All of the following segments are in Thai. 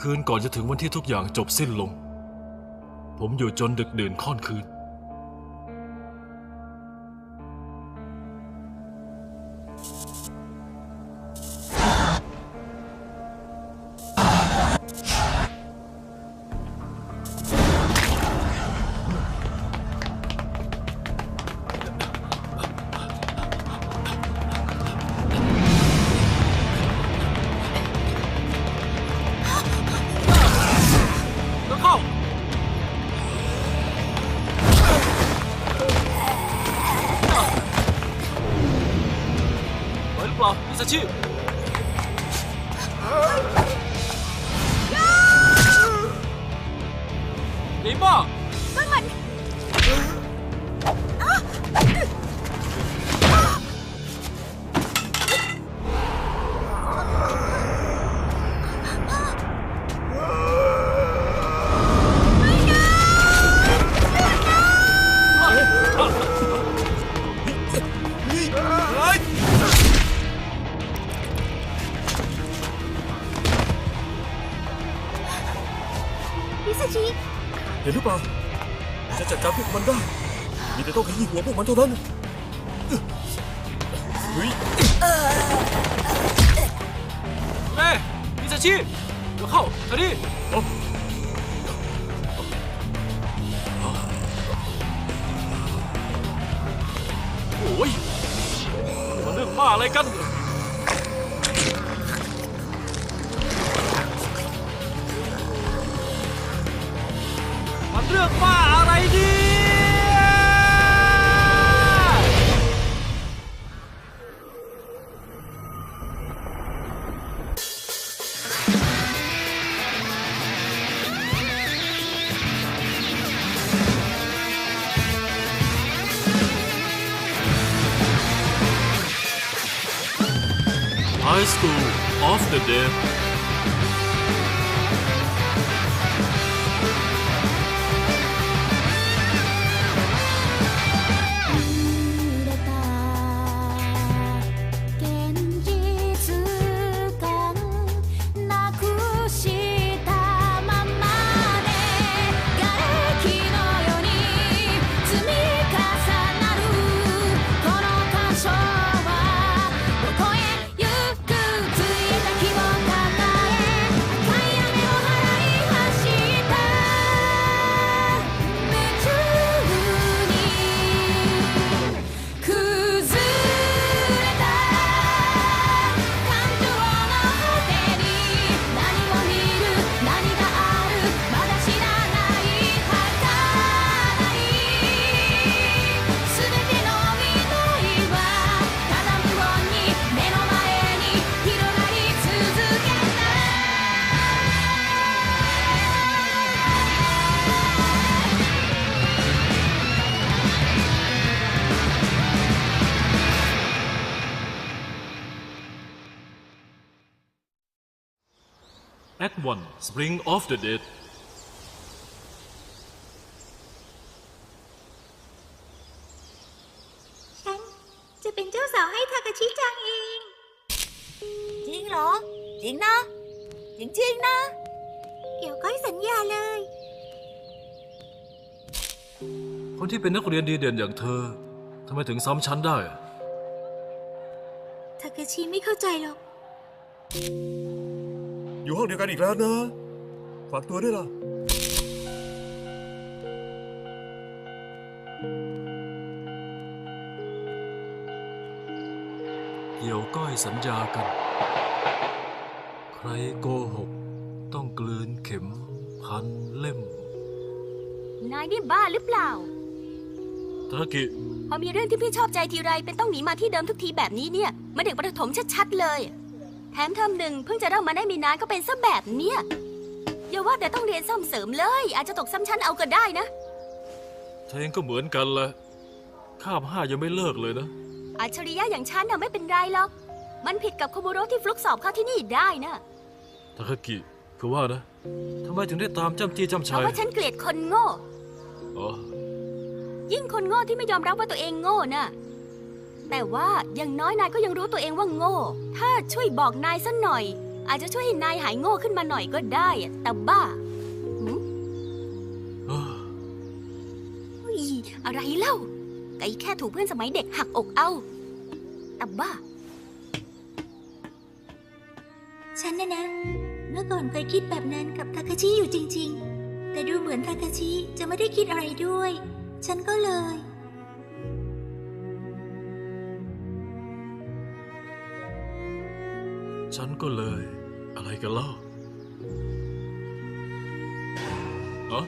คืนก่อนจะถึงวันที่ทุกอย่างจบสิ้นลง ผมอยู่จนดึกดื่นค่อนคืน ไหว เฮ้ยเอ้มิซาชิเดี๋ยวเข้าทางนี้โอ้ยมันเรื่องบ้าอะไรกัน มันเรื่องบ้าอะไรเ High School of the Dead Spring of the Dead ฉันจะเป็นเจ้าสาวให้ทากาชิจังเอง จริงเหรอ จริงนะ จริงๆนะเกี่ยวก้อยสัญญาเลย คนที่เป็นนักเรียนดีเด่นอย่างเธอทำไมถึงซ้ำชั้นได้อะทากาชิไม่เข้าใจหรอก อยู่ห้องเดียวกันอีกแล้วนะ ฝากตัวด้วยล่ะ เกี่ยวก้อยสัญญากัน ใครโกหก ต้องกลืนเข็มพันเล่ม นายนี่บ้าหรือเปล่า ทากิ พอมีเรื่องที่พี่ชอบใจทีไรเป็นต้องหนีมาที่เดิมทุกทีแบบนี้เนี่ย มาเด็กประถมชัดๆเลย แถมเทอมหนึ่งเพิ่งจะเริ่มมาได้ไมีนานก็เป็นซะแบบเนี้ยอย่าว่าแต่ต้องเรียนซ่อมเสริมเลย อาจจะตกซ้ำชั้นเอาก็ได้นะ เธอเองก็เหมือนกันแหละคาบห้ายังไม่เลิกเลยนะ อัจฉริยะอย่างฉันน่ะไม่เป็นไรหรอก มันผิดกับโคโมโรที่ฟลุกสอบเข้าที่นี่ได้นะทาคากิคือว่านะทำไมถึงได้ตามจ้ำจี้จ้ำเพชัยราะว่าฉันเกลียดคนโง่ อ๋อยิ่งคนโง่ที่ไม่ยอมรับว่าตัวเองโง่น่ะ แต่ว่าอย่างน้อยนายก็ยังรู้ตัวเองว่าโง่ ถ้าช่วยบอกนายสักหน่อย อาจจะช่วยให้นายหายโง่ขึ้นมาหน่อยก็ได้อะแต่บ้าหืออเฮ้ยอะไรเล่าไก่แค่ถูกเพื่อนสมัยเด็กหักอกเอาแต่บ้า ฉันนะนะ เมื่อก่อนเคยคิดแบบนั้นกับทาคาชิอยู่จริง ๆ แต่ดูเหมือนทาคาชิจะไม่ได้คิดอะไรด้วย ฉันก็เลย ฉันก็เลย อะไรกันเล่าเอะ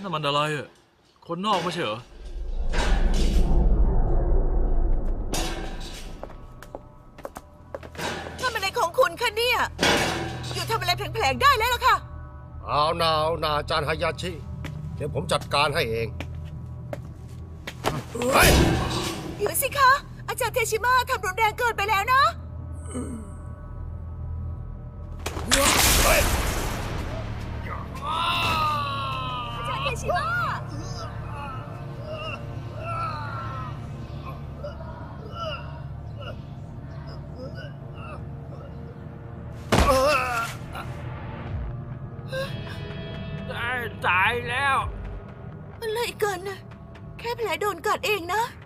นั่นมันอะไรอะ คนนอกไม่ใช่เหรอทำอะไรของคุณคะเนี่ยหยุดทำอะไรแผลงๆได้แล้วล่ะค่ะ เอานาเอานาอาจารย์ฮายาชิ เดี๋ยวผมจัดการให้เอง เฮ้ยหยุดสิคะ อาจารย์เทชิมาทำรุนแรงเกินไปแล้วนะอาจารย์เทชิมาตายแล้วอะไรกันนะ แค่แผลโดนกัดเองนะอะ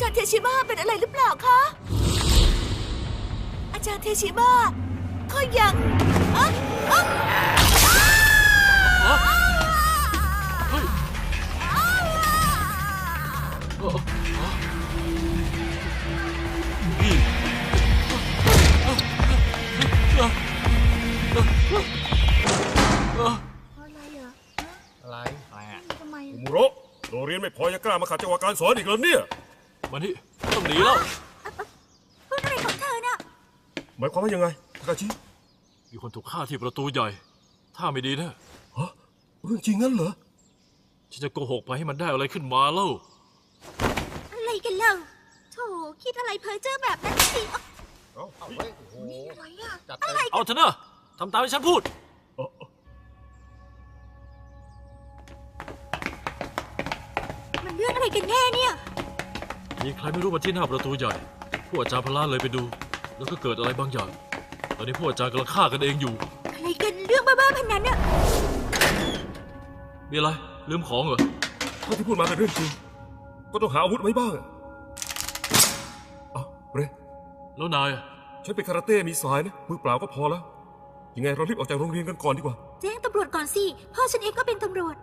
จารย์เทชิมาเป็นอะไรหรือเปล่าคะ อาจารย์เทชิมาก็ยังอะอะเฮ้ยเอ้อเอ้อนี่เอ้อเอ้อเอ้อเอ้ออะไรอุมุโระโรงเรียนไม่พอยังกล้ามาขัดจังหวะการสอนอีกแล้วเนี่ย มานี่ต้องหนีแล้ว พูดอะไรของเธอน่ะหมายความว่ายังไงทากาชิมีคนถูกฆ่าที่ประตูใหญ่ ถ้าไม่ดีนะฮะเรื่องจริงงั้นเหรอฉันจะโกหกไปให้มันได้อะไรขึ้นมาเล่า อะไรกันเล่าโถคิดอะไรเพ้อเจ้อแบบนั้นสิเอาเอาเฮ้ยโอ้โหอะไรอะจัดอะเต็ไรมเอาเถอะนะทำตามที่ฉันพูด มันเรื่องอะไรกันแน่เนี่ย มีใครไม่รู้มาที่หน้าประตูใหญ่ ผู้อาจารย์พละเลยไปดู แล้วก็เกิดอะไรบางอย่าง ตอนนี้ผู้อาจารย์กำลังฆ่ากันเองอยู่ อะไรกันเรื่องบ้าๆพันนั้นอะมีอะไร ลืมของเหรอถ้าที่พูดมาเป็นเรื่องจริง ก็ต้องหาอาวุธไว้บ้างอะเอ้าเรแล้วนายอะฉันเป็นคาราเต้มีสายนะมือเปล่าก็พอแล้ว ยังไงเรารีบออกจากโรงเรียนกันก่อนดีกว่า แจ้งตำรวจก่อนสิพ่อฉันเองก็เป็นตำรวจ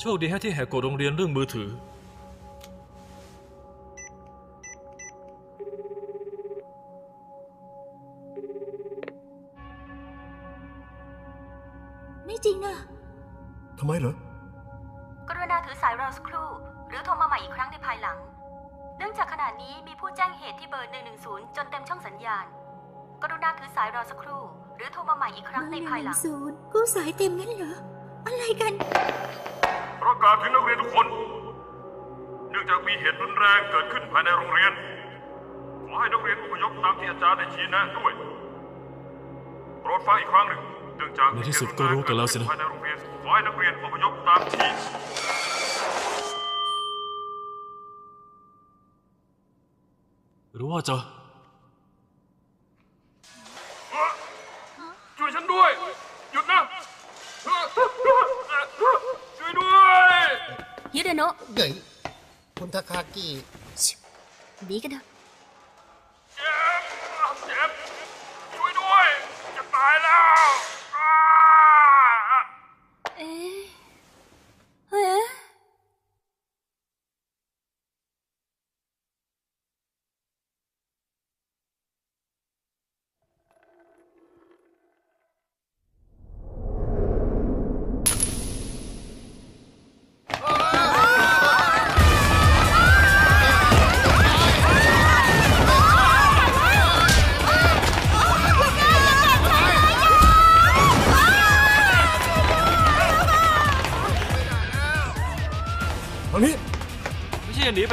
โชคดีแฮะที่แหกกฎโรงเรียนเรื่องมือถือ ไม่จริงนะทำไมเหรอ กรุณาถือสายรอสักครู่ หรือโทรมาใหม่อีกครั้งในภายหลัง เนื่องจากขณะนี้มีผู้แจ้งเหตุที่เบอร์ 110 จนเต็มช่องสัญญาณ กรุณาถือสายรอสักครู่ หรือโทรมาใหม่อีกครั้งในภายหลังศูนย์กู้สายเต็มงั้นเหรอ อะไรกัน ประกาศถึงนักเรียนทุกคน เนื่องจากมีเหตุรุนแรงเกิดขึ้นภายในโรงเรียน ขอให้นักเรียนอพยพตามที่อาจารย์ได้ชี้แนะด้วยโปรดฟังอีกครั้งหนึ่งเนื่องจาก ในที่สุดก็รู้กันแล้วสินะภายในโรงเรียนขอให้นักเรียนอพยพตามที่หรือว่าจะช่วยฉันด้วย หยุดนะช่วยด้วยฮิเดโนะเฮ้ยคุณทาคากิหนีกันเถอะ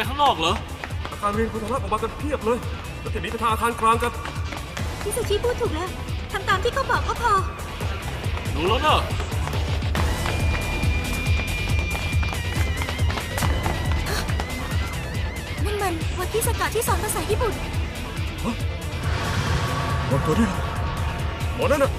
ข้างนอกเหรอ อาคารเรียนคุณทะลักออกมากันเพียบเลย แล้วจะหนีไปทางอาคารกลางกัน พี่สุชิพูดถูกแล้วทำตามที่เขาบอกก็พอ รู้แล้วนะพที่สกัดที่สอนภาษาญี่ปุ่นหมอตัวนี้เหรอหมอนั่นน่ะ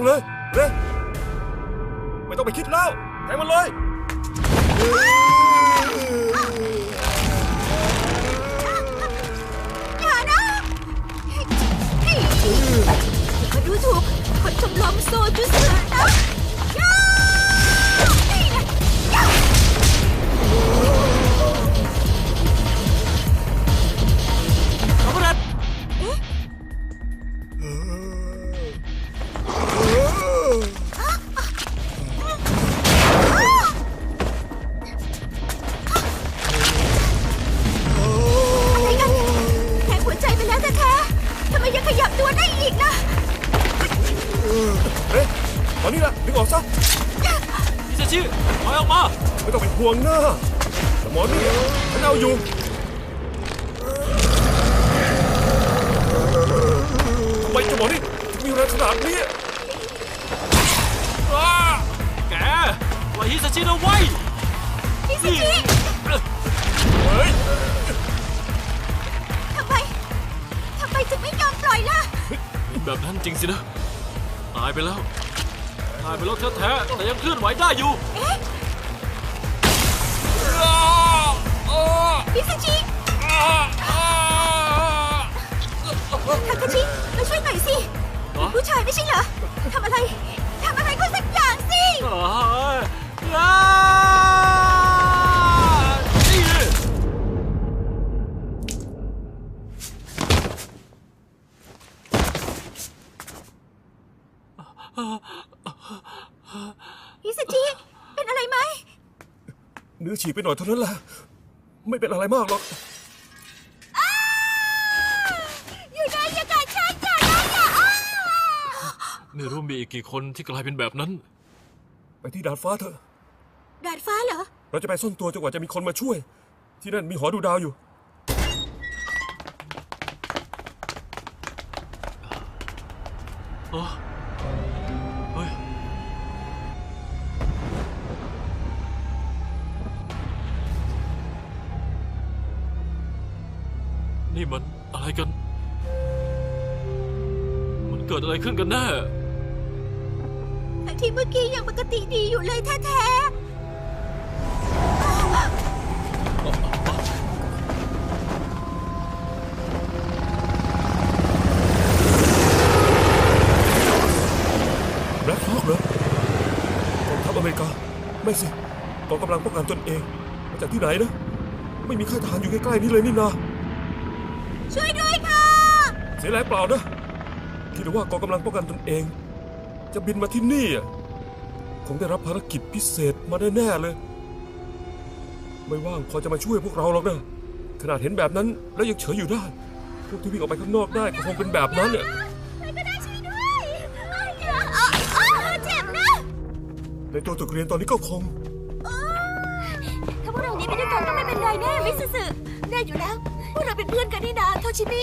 งเลยเร็วไม่ต้องไปคิดแล้วแทงมันเลยอย่านะนี่อย่ามาดูถูกคนชมรมโซจุสึนะ ตัวได้อีกนะเร็วตอนนี้ละดึงออกซะมิซาชิถอยออกมา ไม่ต้องเป็นห่วงนะแต่หมอนี่ฉันเอาอยู่ทำไมเจ้าหมอนี่ถึงมีแรงขนาดนี้อ้าแกปล่อยฮิซาชิเอาไว้พี่สิจิเฮ้ย ล่อยล่ะ แบบนั้นจริงสินะ ตายไปแล้ว ตายไปแล้วแท้ๆแต่ยังเคลื่อนไหวได้อยู่เอ๊ะอ้าอ้าพี่สิจิอ้าอ้าทาคาชิมาช่วยหน่อยสิฮะผู้ชายไม่ใช่เหรอ ทำอะไร ทำอะไรก็สักอย่างสิ อ้าอ้ ฉีกไปหน่อยเท่านั้นแหละไม่เป็นอะไรมากหรอกอยู่ไหนอย่ากัดฉันอย่านะอย่าอ้าไม่รู้มีอีกกี่คนที่กลายเป็นแบบนั้น ไปที่ดาดฟ้าเถอะ ดาดฟ้าเหรอ เราจะไปซ่อนตัวจนกว่าจะมีคนมาช่วย ที่นั่นมีหอดูดาวอยู่เอ้อ อะไรกัน มันเกิดอะไรขึ้นกันแน่ทั้งที่เมื่อกี้ยังปกติดีอยู่เลยแท้ๆแบล็คฮอคเหรอกองทัพอเมริกา ไม่สิกองกำลังป้องกันตนเอง มาจากที่ไหนนะ ไม่มีค่ายทหารอยู่ใกล้ๆนี้เลยนี่นาช่วยด้วยค่ะ เสียแรงเปล่านะ คิดว่ากองกำลังป้องกันตนเอง จะบินมาที่นี่อะคงได้รับภารกิจพิเศษมาแน่ๆเลย ไม่ว่างพอจะมาช่วยพวกเราหรอกนะ ขนาดเห็นแบบนั้นแล้วยังเฉยอยู่ได้ พวกที่วิ่งออกไปข้างนอกได้ก็คงเป็นแบบนั้นเนี่ยใครก็ได้ช่วยด้วยอ้าวอ้าวอ้าวเจ็บนะในตัวตึกเรียนตอนนี้ก็คง ถ้าพวกเราหนี้ไปด้วยกันก็ไม่เป็นไรแน่มิสสึแน่อยู่แล้ว พวกเราเป็นเพื่อนกันนี่นาโทชิมิ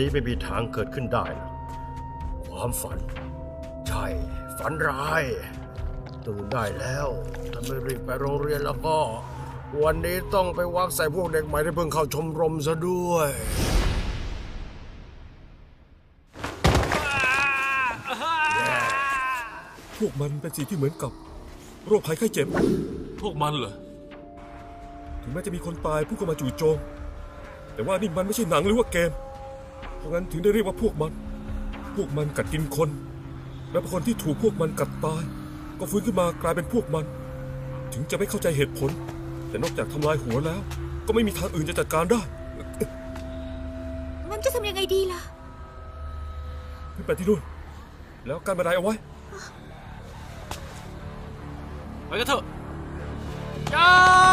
นี้ไม่มีทางเกิดขึ้นได้ ความฝัน ใช่ ฝันร้ายตื่นได้แล้วถ้าไม่รีบไปโรงเรียนแล้วก็ วันนี้ต้องไปวักใส่พวกเด็กใหม่ที่เพิ่งเข้าชมรมซะด้วยพวกมันเป็นสิ่งที่เหมือนกับโรคภัยไข้เจ็บ พวกมันเหรอ ถึงแม้จะมีคนตายผู้ก็มาจู่โจม แต่ว่านี่มันไม่ใช่หนังหรือว่าเกม เพราะงั้นถึงได้เรียกว่าพวกมัน พวกมันกัดกินคน และพอคนที่ถูกพวกมันกัดตาย ก็ฟื้นขึ้นมากลายเป็นพวกมัน ถึงจะไม่เข้าใจเหตุผล แต่นอกจากทำลายหัวแล้ว ก็ไม่มีทางอื่นจะจัดการได้ดีล่ะขึ้นไปที่นู่นแล้วกันบันไดเอาไว้ไปกันเถอะย่า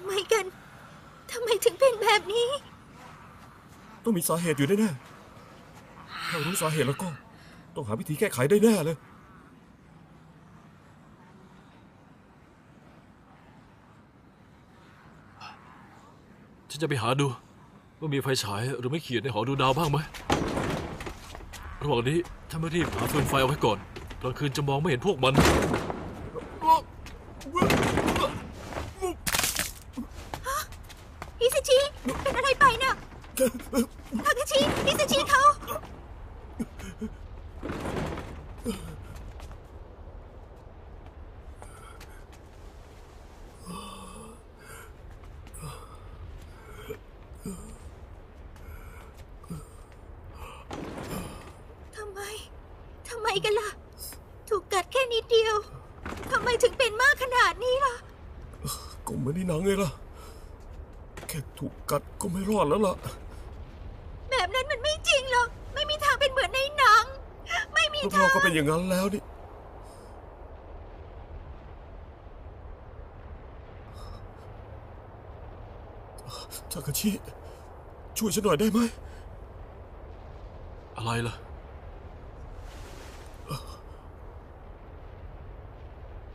ำไมกัน ทำไมถึงเป็นแบบนี้ ต้องมีสาเหตุอยู่แน่ๆถ้ารู้สาเหตุแล้วก็ ต้องหาวิธีแก้ไขได้แน่เลย ฉันจะไปหาดู ว่ามีไฟฉายหรือไม่ขีดในหอดูดาวบ้างไหมระหว่างนี้ถ้าไม่รีบหาฟืนไฟเอาไว้ก่อนกลางคืนจะมองไม่เห็นพวกมัน ฮิซาชิ เป็นอะไรไปน่ะ ทาคาชิฮิซาชิเขาทำไม ทำไมกันล่ะ ถูกกัดแค่นิดเดียว ทำไมถึงเป็นมากขนาดนี้ล่ะ ก็เหมือนในหนังเลยล่ะ แค่ถูกกัดก็ไม่รอดแล้วล่ะ ก็เป็นอย่างนั้นแล้วนี่ทาคาชิ ช่วยฉันหน่อยได้ไหม อะไรล่ะ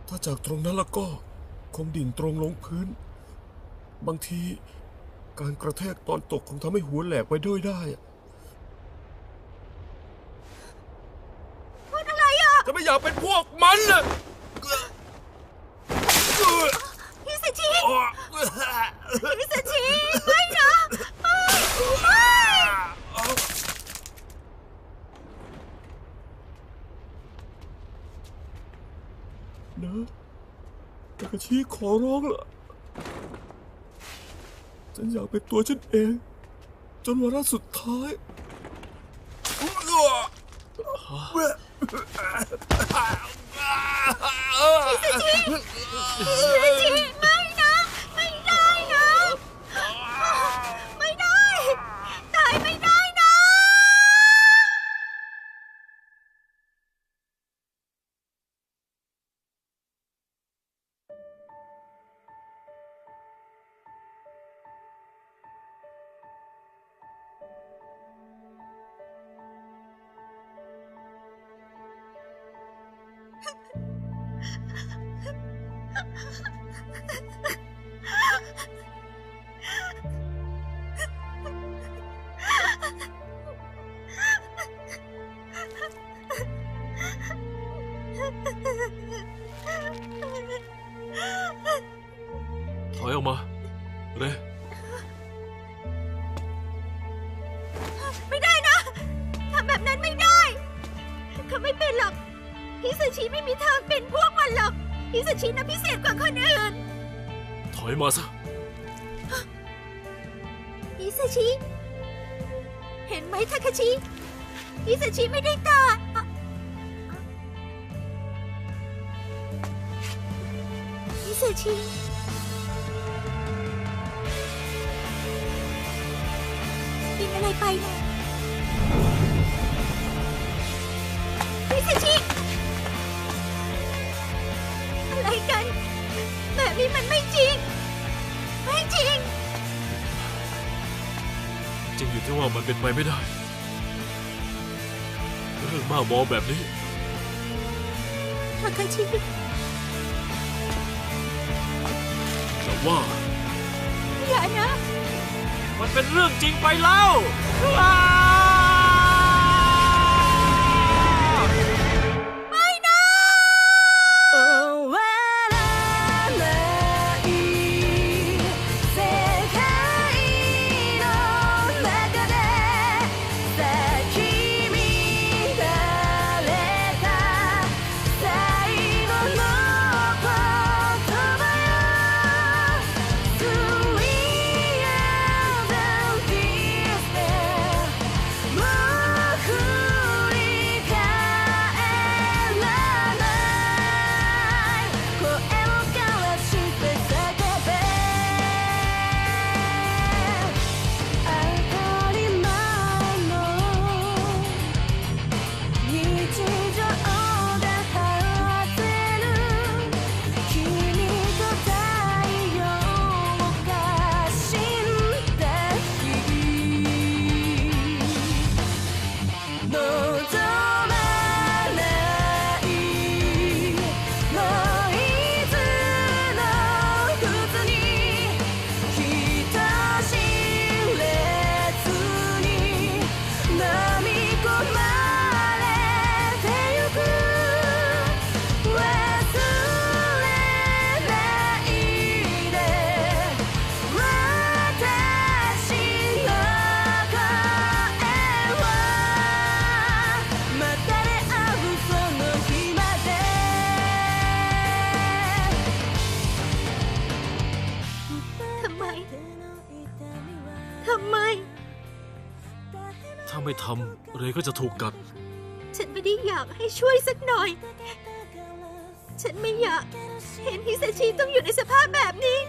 ถ้าจากตรงนั้นแล้วก็คงดิ่งตรงลงพื้น บางทีการกระแทกตอนตกคงทำให้หัวแหลกไปด้วยได้อะ พูด อยากเป็นพวกมันน่ะฮิซาชิฮิซาชิไม่นะไม่ไม่นะทาคาชิขอร้องล่ะ ฉันอยากเป็นตัวฉันเอง จนวาระสุดท้าย ถอยออกมา เรไม่ได้นะ ทำแบบนั้นไม่ได้ เขาไม่เป็นหรอก ฮิซาชิไม่มีทางเป็นพวกมันหรอก ฮิซาชิน่ะพิเศษกว่าคนอื่น ถอยมาซะ ฮิซาชิ เห็นไหมทาคาชิ ฮิซาชิไม่ได้ตาอ่ะฮิซาชิเป็นอะไรไปนะฮิซาชิ อะไรกัน แบบนี้มันไม่จริง ไม่จริง จริงอยู่ที่ว่ามันเป็นไปไม่ได้ เรื่องบ้าบอแบบนี้ทาคาชิ ว่า อย่านะ มันเป็นเรื่องจริงไปแล้ว the ทำเรก็จะถูกกัด ฉันไม่ได้อยากให้ช่วยสักหน่อย ฉันไม่อยาก เห็นฮิซาชิต้องอยู่ในสภาพแบบนี้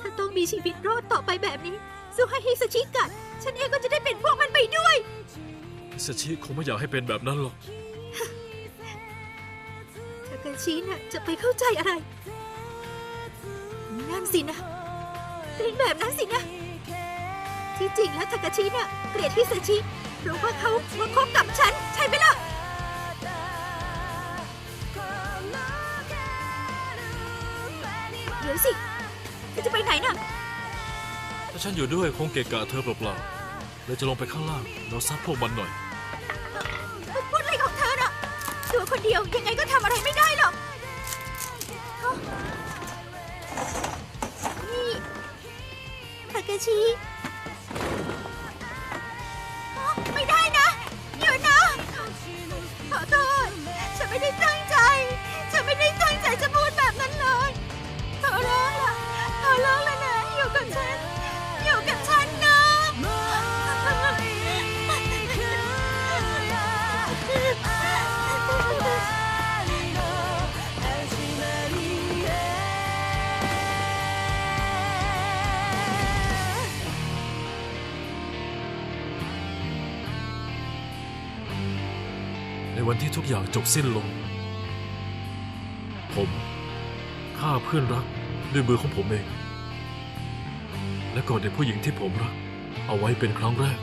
ถ้าต้องมีชีวิตรอดต่อไปแบบนี้สู้ให้ฮิซาชิกัด ฉันเองก็จะได้เป็นพวกมันไปด้วย ฮิซาชิคงไม่อยากให้เป็นแบบนั้นหรอกทากาชิน่ะจะไปเข้าใจอะไร นั่นสินะ เป็นแบบนั้นสินะ ที่จริงแล้วทากาชิน่ะเกลียดฮิซาชิเพ ราะว่าเขามาคบกับฉัน ใช่ไหมล่ะ เดี๋ยวสิเธอจะไปไหนน่ะ ถ้าฉันอยู่ด้วยคงเกะกะเธอเปล่าๆเลยจะลงไปข้างล่างแล้วซัดพวกมันหน่อย พูดอะไรของเธอน่ะตัวคนเดียวยังไงก็ทำอะไรไม่ได้หรอกฮะนี่ทากาชิ ไม่ได้ตั้งใจ ฉันไม่ได้ตั้งใจจะพูดแบบนั้นเลยขอร้องล่ะขอร้องแล้วนะอยู่กับฉัน ในวันที่ทุกอย่างจบสิ้นลง ผมฆ่าเพื่อนรักด้วยมือของผมเอง และกอดเด็กผู้หญิงที่ผมรัก เอาไว้เป็นครั้งแรก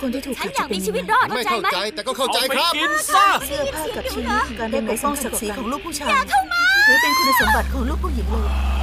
คนที่ถูกฉันกัดอจะยากเป็นมียังชีวิตไงรอดไม่เข้าใจเข้าไหมใจแต่ก็เข้าใจครับ กินซะ เสื้อผ้ากับชีวิตการได้ปกป้องศักดิ์ศรีของลูกผู้ชายถือเป็นคุณสมบัติของลูกผู้หญิงเลย